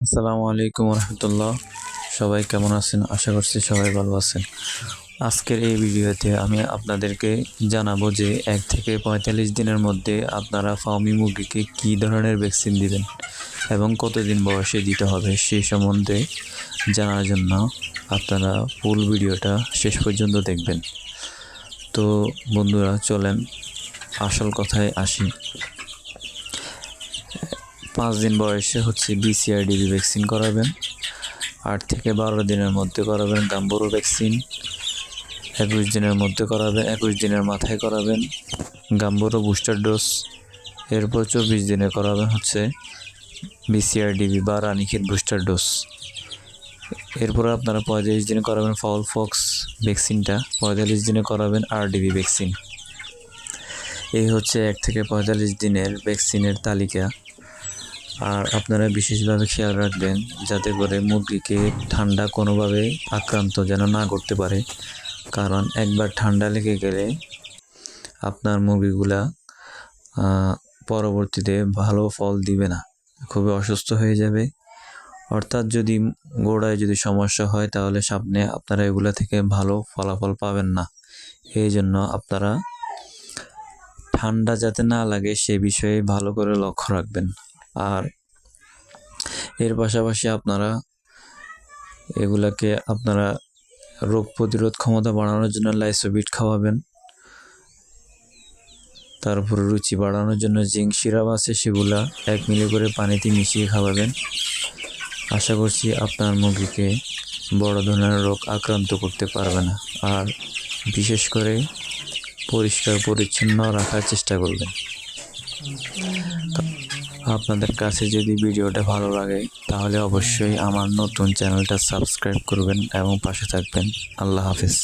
আসসালামু আলাইকুম রহমতুল্লাহ। সবাই কেমন আছেন? আশা করছি সবাই ভালো আছেন। আজকের এই ভিডিওতে আমি আপনাদেরকে জানাব যে এক থেকে পঁয়তাল্লিশ দিনের মধ্যে আপনারা ফাউমি মুরগিকে কী ধরনের ভ্যাকসিন দিবেন এবং কতদিন বয়সে দিতে হবে সেই সম্বন্ধে জানার জন্য আপনারা ফুল ভিডিওটা শেষ পর্যন্ত দেখবেন। তো বন্ধুরা, চলেন আসল কথায় আসি। পাঁচ দিন বয়সে হচ্ছে বিসিআরডিবি ভ্যাকসিন করাবেন। আট থেকে বারো দিনের মধ্যে করাবেন গাম্বুরো ভ্যাকসিন একুশ দিনের মধ্যে করাবেন, একুশ দিনের মাথায় করাবেন গাম্বুরো বুস্টার ডোজ এরপর চব্বিশ দিনে করাবেন হচ্ছে বিসিআরডিবি বা রানীক্ষেত বুস্টার ডোজ এরপর আপনারা পঁয়তাল্লিশ দিনে করাবেন ফাউল ফক্স ভ্যাকসিনটা পঁয়তাল্লিশ দিনে করাবেন আরডিবি ভ্যাকসিন এই হচ্ছে এক থেকে পঁয়তাল্লিশ দিনের ভ্যাকসিনের তালিকা। আর আপনারা বিশেষভাবে খেয়াল রাখবেন যাতে করে মুরগিকে ঠান্ডা কোনোভাবে আক্রান্ত যেন না করতে পারে। কারণ একবার ঠান্ডা লেগে গেলে আপনার মুরগিগুলা পরবর্তীতে ভালো ফল দিবে না, খুবই অসুস্থ হয়ে যাবে। অর্থাৎ যদি গোড়ায় যদি সমস্যা হয় তাহলে সামনে আপনারা এগুলা থেকে ভালো ফলাফল পাবেন না। এই জন্য আপনারা ঠান্ডা যাতে না লাগে সে বিষয়ে ভালো করে লক্ষ্য রাখবেন। আর এর পাশাপাশি আপনারা এগুলাকে আপনারা রোগ প্রতিরোধ ক্ষমতা বাড়ানোর জন্য লাইসোবিট খাওয়াবেন। তারপর রুচি বাড়ানোর জন্য জিঙ্ক, সিরাপ আছে সেগুলা এক মিলি করে পানিতে মিশিয়ে খাওয়াবেন। আশা করছি আপনার মুরগিকে বড় ধরনের রোগ আক্রান্ত করতে পারবে না। আর বিশেষ করে পরিষ্কার পরিচ্ছন্ন রাখার চেষ্টা করবেন। আপনাদের কাছে যদি ভিডিওটা ভালো লাগে, তাহলে অবশ্যই আমার নতুন চ্যানেলটা সাবস্ক্রাইব করবেন এবং পাশে থাকবেন। আল্লাহ হাফিজ।